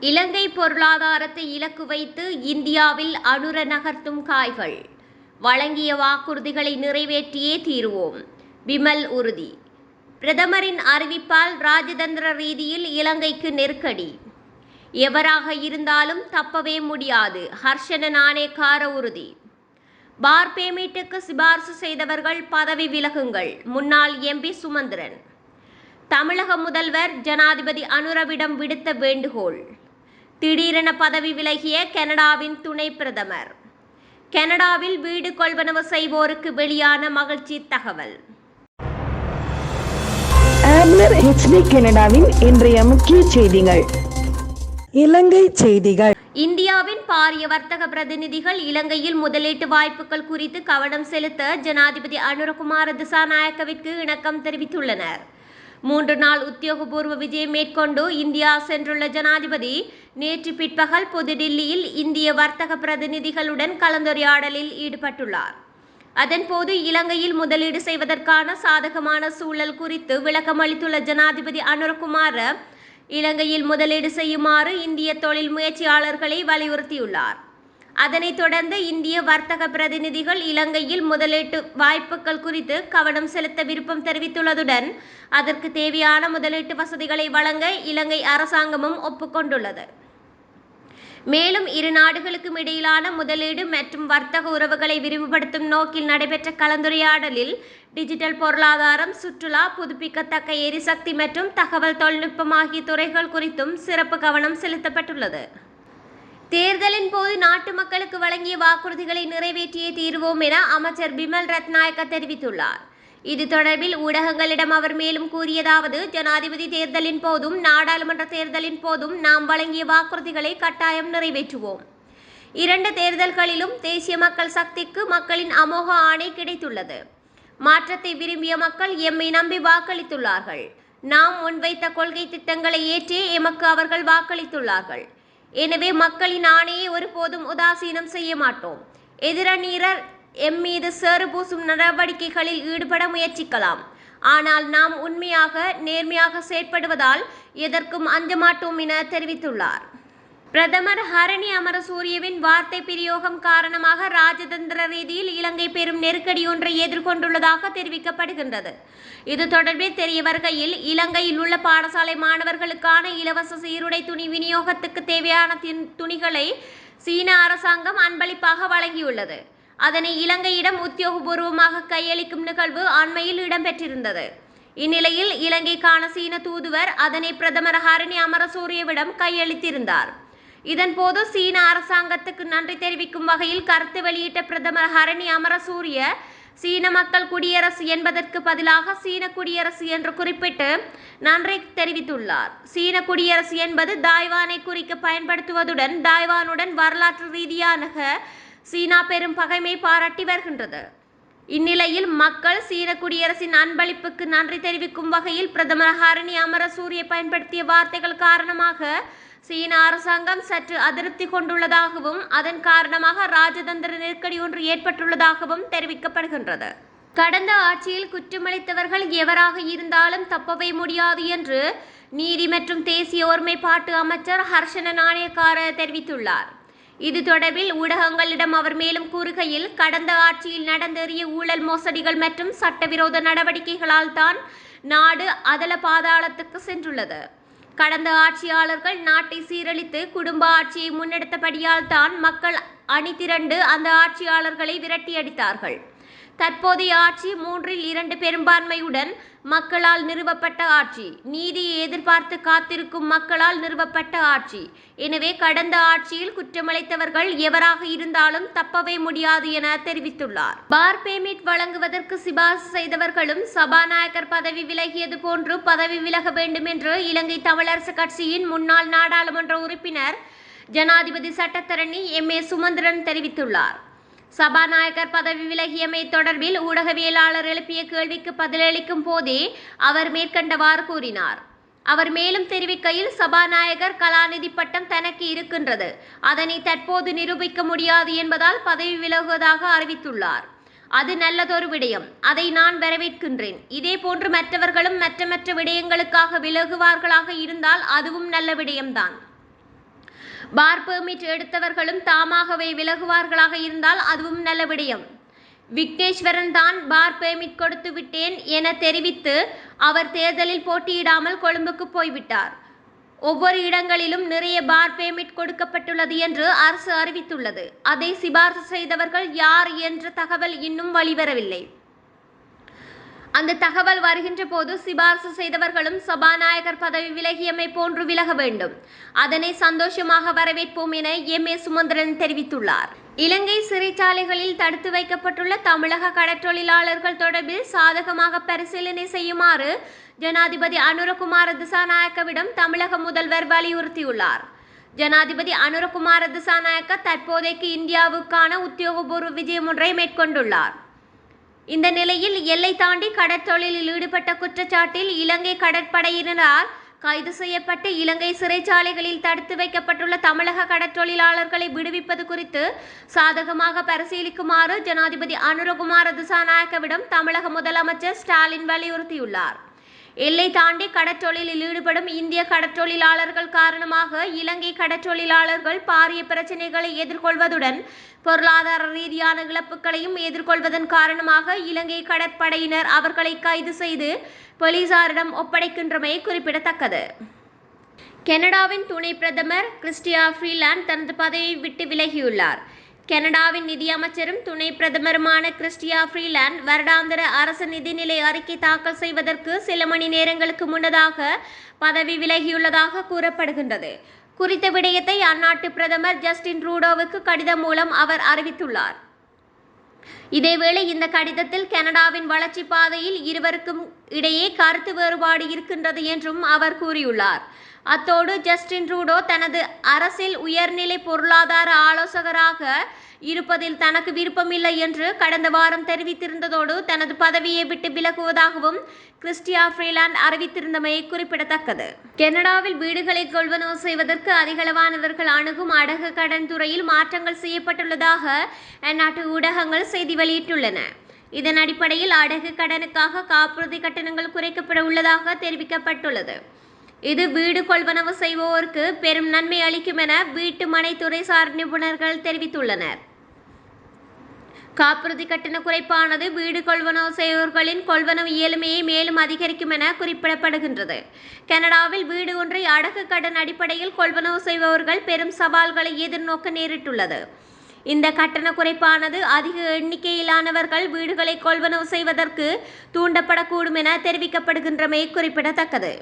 இலங்கை பொருளாதாரத்தை இலக்கு வைத்து இந்தியாவில் அனுர நகர்த்தும் காய்கள். வழங்கிய வாக்குறுதிகளை நிறைவேற்றியே தீருவோம். விமல் உறுதி. பிரதமரின் அறிவிப்பால் ராஜதந்திர ரீதியில் இலங்கைக்கு நெருக்கடி. எவராக இருந்தாலும் தப்பவே முடியாது. ஹர்ஷன நாணேக்கார உறுதி. பார் பேமீட்டுக்கு சிபார்சு செய்தவர்கள் பதவி விலகுங்கள். முன்னாள் எம்பி சுமந்திரன். தமிழக முதல்வர் ஜனாதிபதி அனுரவிடம் விடுத்த வேண்டுகோள். திடீரென பதவி விலகிய கனடாவின் துணை பிரதமர். கனடாவில் வீடு கொள்வனவு செய்வோருக்கு வெளியான மகிழ்ச்சி தகவல். கனடாவின் இன்றைய முக்கிய செய்திகள். இலங்கை செய்திகள். இந்தியாவின் பாரிய வர்த்தக பிரதிநிதிகள் இலங்கையில் முதலீட்டு வாய்ப்புகள் குறித்து கவனம் செலுத்த ஜனாதிபதி அனுரகுமார திசாநாயக்கவிற்கு இணக்கம் தெரிவித்துள்ளனர். மூன்று நாள் உத்தியோகபூர்வ விஜயம் மேற்கொண்டு இந்தியா சென்றுள்ள ஜனாதிபதி நேற்று பிற்பகல் புதுடில்லியில் இந்திய வர்த்தக பிரதிநிதிகளுடன் கலந்துரையாடலில் ஈடுபட்டுள்ளார். அதன்போது இலங்கையில் முதலீடு செய்வதற்கான சாதகமான சூழல் குறித்து விளக்கம் அளித்துள்ள ஜனாதிபதி அனுரகுமார இலங்கையில் முதலீடு செய்யுமாறு இந்திய தொழில் முயற்சியாளர்களை வலியுறுத்தியுள்ளார். அதனைத் தொடர்ந்து இந்திய வர்த்தக பிரதிநிதிகள் இலங்கையில் முதலீட்டு வாய்ப்புகள் குறித்து கவனம் செலுத்த விருப்பம் தெரிவித்துள்ளதுடன் அதற்கு தேவையான முதலீட்டு வசதிகளை வழங்க இலங்கை அரசாங்கமும் ஒப்புக்கொண்டுள்ளது. மேலும் இரு நாடுகளுக்கும் இடையிலான முதலீடு மற்றும் வர்த்தக உறவுகளை விரிவுபடுத்தும் நோக்கில் நடைபெற்ற கலந்துரையாடலில் டிஜிட்டல் பொருளாதாரம் சுற்றுலா புதுப்பிக்கத்தக்க எரிசக்தி மற்றும் தகவல் தொழில்நுட்பம் ஆகிய துறைகள் குறித்தும் சிறப்பு கவனம் செலுத்தப்பட்டுள்ளது. தேர்தலின் போது நாட்டு மக்களுக்கு வழங்கிய வாக்குறுதிகளை நிறைவேற்றியே தீருவோம் என அமைச்சர் பிமல் ரத்நாயக்க தெரிவித்துள்ளார். இது தொடர்பில் ஊடகங்களிடம் அவர் மேலும் கூறியதாவது ஜனாதிபதி தேர்தலின் போதும் நாடாளுமன்ற தேர்தலின் போதும் நாம் வழங்கிய வாக்குறுதிகளை கட்டாயம் நிறைவேற்றுவோம். இரண்டு தேர்தல்களிலும் தேசிய மக்கள் சக்திக்கு மக்களின் அமோக ஆணை கிடைத்துள்ளது. மாற்றத்தை விரும்பிய மக்கள் எம்மை நம்பி வாக்களித்துள்ளார்கள். நாம் முன்வைத்த கொள்கை திட்டங்களை ஏற்றே எமக்கு அவர்கள் வாக்களித்துள்ளார்கள். எனவே மக்களின் ஆணையை ஒருபோதும் உதாசீனம் செய்ய மாட்டோம். எதிரணியர் எம் மீது சேறு பூசும் நடவடிக்கைகளில் ஈடுபட முயற்சிக்கலாம். ஆனால் நாம் உண்மையாக நேர்மையாக செயற்படுவதால் எதற்கும் அஞ்ச மாட்டோம் என தெரிவித்துள்ளார். பிரதமர் ஹரணி அமரசூரியவின் வார்த்தை பிரயோகம் காரணமாக ராஜதந்திர ரீதியில் இலங்கை பெரும் நெருக்கடி ஒன்றை எதிர்கொண்டுள்ளதாக தெரிவிக்கப்படுகின்றது. இது தொடர்பில் தெரிய வருகையில் இலங்கையில் உள்ள பாடசாலை மாணவர்களுக்கான இலவச சீருடை துணி விநியோகத்துக்கு தேவையான துணிகளை சீன அரசாங்கம் அன்பளிப்பாக வழங்கியுள்ளது. அதனை இலங்கையிடம் உத்தியோகபூர்வமாக கையளிக்கும் நிகழ்வு அண்மையில் இடம்பெற்றிருந்தது. இந்நிலையில் இலங்கைக்கான சீன தூதுவர் அதனை பிரதமர் ஹரணி அமரசூரியவிடம் கையளித்திருந்தார். இதன்போது சீன அரசாங்கத்துக்கு நன்றி தெரிவிக்கும் வகையில் கருத்து வெளியிட்ட பிரதமர் ஹரணி அமரசூரிய சீன மக்கள் குடியரசு என்பதற்கு பதிலாக சீன குடியரசு என்று குறிப்பிட்டு நன்றி தெரிவித்துள்ளார். சீன குடியரசு என்பது தாய்வானை குறிக்க பயன்படுத்துவதுடன் தாய்வானுடன் வரலாற்று ரீதியான சீனா பெரும் பகைமை பாராட்டி வருகின்றது. இந்நிலையில் மக்கள் சீன குடியரசின் அன்பளிப்புக்கு நன்றி தெரிவிக்கும் வகையில் பிரதமர் ஹரணி அமரசூரிய பயன்படுத்திய வார்த்தைகள் காரணமாக சீன அரசாங்கம் சற்று அதிருப்தி கொண்டுள்ளதாகவும் அதன் காரணமாக ராஜதந்திர நெருக்கடி ஒன்று ஏற்பட்டுள்ளதாகவும் தெரிவிக்கப்படுகின்றது. கடந்த ஆட்சியில் குற்றமளித்தவர்கள் எவராக இருந்தாலும் தப்பவே முடியாது என்று நீதி மற்றும் தேசிய ஒருமைப்பாட்டு அமைச்சர் ஹர்ஷன நாணயக்கார தெரிவித்துள்ளார். இது தொடர்பில் ஊடகங்களிடம் அவர் மேலும் கூறுகையில் கடந்த ஆட்சியில் நடந்தேறிய ஊழல் மோசடிகள் மற்றும் சட்டவிரோத நடவடிக்கைகளால் தான் நாடு அதல பாதாளத்துக்கு சென்றுள்ளது. கடந்த ஆட்சியாளர்கள் நாட்டை சீரழித்து குடும்ப ஆட்சியை முன்னெடுத்தபடியால் தான் மக்கள் அணிதிரண்டு அந்த ஆட்சியாளர்களை விரட்டியடித்தார்கள் தற்போதைய ஆட்சி மூன்றில் இரண்டு பெரும்பான்மையுடன் மக்களால் நிறுவப்பட்ட ஆட்சி. நீதியை எதிர்பார்த்து காத்திருக்கும் மக்களால் நிறுவப்பட்ட ஆட்சி. எனவே கடந்த ஆட்சியில் குற்றமளித்தவர்கள் எவராக இருந்தாலும் தப்பவே முடியாது என தெரிவித்துள்ளார். பார் பேமிட் வழங்குவதற்கு சிபார்சு செய்தவர்களும் சபாநாயகர் பதவி விலகியது போன்று பதவி விலக வேண்டும் என்று இலங்கை தமிழரசு கட்சியின் முன்னாள் நாடாளுமன்ற உறுப்பினர் ஜனாதிபதி சட்டத்தரணி எம் ஏ சுமந்திரன் தெரிவித்துள்ளார். சபாநாயகர் பதவி விலகியமை தொடர்பில் ஊடகவியலாளர் எழுப்பிய கேள்விக்கு பதிலளிக்கும் போதே அவர் மேற்கண்டவாறு கூறினார். அவர் மேலும் தெரிவிக்கையில் சபாநாயகர் கலாநிதி பட்டம் தனக்கு இருக்கின்றது. அதனை தற்போது நிரூபிக்க முடியாது என்பதால் பதவி விலகுவதாக அறிவித்துள்ளார். அது நல்லதொரு விடயம். அதை நான் வரவேற்கின்றேன். இதே போன்று மற்றவர்களும் மற்ற மற்ற விடயங்களுக்காக விலகுவார்களாக இருந்தால் அதுவும் நல்ல விடயம்தான். பார் பெர்மிட் எடுத்தவர்களும் தாமாகவே விலகுவார்களாக இருந்தால் அதுவும் நல்ல விடயம். விக்னேஸ்வரன் தான் பார் பெர்மிட் கொடுத்து விட்டேன் என தெரிவித்து அவர் தேர்தலில் போட்டியிடாமல் கொழும்புக்கு போய்விட்டார். ஒவ்வொரு இடங்களிலும் நிறைய பார் பெர்மிட் கொடுக்கப்பட்டுள்ளது என்று அரசு அறிவித்துள்ளது. அதை சிபார்சு செய்தவர்கள் யார் என்ற தகவல் இன்னும் வெளிவரவில்லை. அந்த தகவல் வருகின்ற போது சிபார்சு செய்தவர்களும் சபாநாயகர் பதவி விலகியமை போன்று விலக வேண்டும். அதனை சந்தோஷமாக வரவேற்போம் என எம். ஏ. சுமந்திரன் தெரிவித்துள்ளார். இலங்கை சிறைச்சாலைகளில் தடுத்து வைக்கப்பட்டுள்ள தமிழக கடற்றொழிலாளர்கள் தொடர்பில் சாதகமாக பரிசீலனை செய்யுமாறு ஜனாதிபதி அனுரகுமார திசாநாயக்கவிடம் தமிழக முதல்வர் வலியுறுத்தியுள்ளார். ஜனாதிபதி அனுரகுமார திசாநாயக்க தற்போதைக்கு இந்தியாவுக்கான உத்தியோகபூர்வ விஜயம் ஒன்றை மேற்கொண்டுள்ளார். இந்த நிலையில் எல்லை தாண்டி கடற்தொழிலில் ஈடுபட்ட குற்றச்சாட்டில் இலங்கை கடற்படையினரால் கைது செய்யப்பட்டு இலங்கை சிறைச்சாலைகளில் தடுத்து வைக்கப்பட்டுள்ள தமிழக கடற்றொழிலாளர்களை விடுவிப்பது குறித்து சாதகமாக பரிசீலிக்குமாறு ஜனாதிபதி அனுரகுமார திசாநாயக்கவிடம் தமிழக முதலமைச்சர் ஸ்டாலின் வலியுறுத்தியுள்ளார். எல்லை தாண்டி கடற்றொழிலில் ஈடுபடும் இந்திய கடற்றொழிலாளர்கள் காரணமாக இலங்கை கடற்றொழிலாளர்கள் பாரிய பிரச்சினைகளை எதிர்கொள்வதுடன் பொருளாதார ரீதியான இழப்புகளையும் எதிர்கொள்வதன் காரணமாக இலங்கை கடற்படையினர் அவர்களை கைது செய்து போலீசாரிடம் ஒப்படைக்கின்றமை குறிப்பிடத்தக்கது. கனடாவின் துணை பிரதமர் கிறிஸ்டியா ஃப்ரீலாண்ட் தனது பதவியை விட்டு விலகியுள்ளார். கனடாவின் நிதியமைச்சரும் துணை பிரதமருமான கிறிஸ்டியா ஃப்ரீலாண்ட் வருடாந்திர அரசு நிதிநிலை அறிக்கை தாக்கல் செய்வதற்கு சில மணி நேரங்களுக்கு முன்னதாக பதவி விலகியுள்ளதாக கூறப்படுகின்றது. குறித்த விடயத்தை அந்நாட்டு பிரதமர் ஜஸ்டின் ரூடோவுக்கு கடிதம் மூலம் அவர் அறிவித்துள்ளார். இதேவேளை இந்த கடிதத்தில் கனடாவின் வளர்ச்சி பாதையில் இருவருக்கும் இடையே கருத்து வேறுபாடு இருக்கின்றது என்றும் அவர் கூறியுள்ளார். அத்தோடு ஜஸ்டின் ட்ரூடோ தனது அரசில் உயர்நிலை பொருளாதார ஆலோசகராக இருப்பதில் தனக்கு விருப்பமில்லை என்று கடந்த வாரம் தெரிவித்திருந்ததோடு தனது பதவியை விட்டு விலகுவதாகவும் கிறிஸ்டியா ஃப்ரீலாண்ட் அறிவித்திருந்தமை குறிப்பிடத்தக்கது. கனடாவில் வீடுகளை கொள்வனவு செய்வதற்கு அதிகளவானவர்கள் அணுகும் அடகு கடன் துறையில் மாற்றங்கள் செய்யப்பட்டுள்ளதாக அந்நாட்டு ஊடகங்கள் செய்தி வெளியிட்டுள்ளன. இதன் அடிப்படையில் அடகு கடனுக்காக காப்புறுதி கட்டணங்கள் குறைக்கப்பட உள்ளதாக தெரிவிக்கப்பட்டுள்ளது. இது வீடு கொள்வனவு செய்வோருக்கு பெரும் நன்மை அளிக்கும் என வீட்டு மனைத்துறை சார் நிபுணர்கள் தெரிவித்துள்ளனர். காப்புறுதி கட்டண குறைப்பானது வீடு கொள்வனவு செய்வோர்களின் கொள்வனவு இயலுமையை மேலும் அதிகரிக்கும் என குறிப்பிடப்படுகின்றது. கனடாவில் வீடு ஒன்றை அடகு கடன் அடிப்படையில் கொள்வனவு செய்பவர்கள் பெரும் சவால்களை எதிர்நோக்க நேரிட்டுள்ளது. இந்த கட்டண குறைப்பானது அதிக எண்ணிக்கையிலானவர்கள் வீடுகளை கொள்வனவு செய்வதற்கு தூண்டப்படக்கூடும் என தெரிவிக்கப்படுகின்றமை குறிப்பிடத்தக்கது.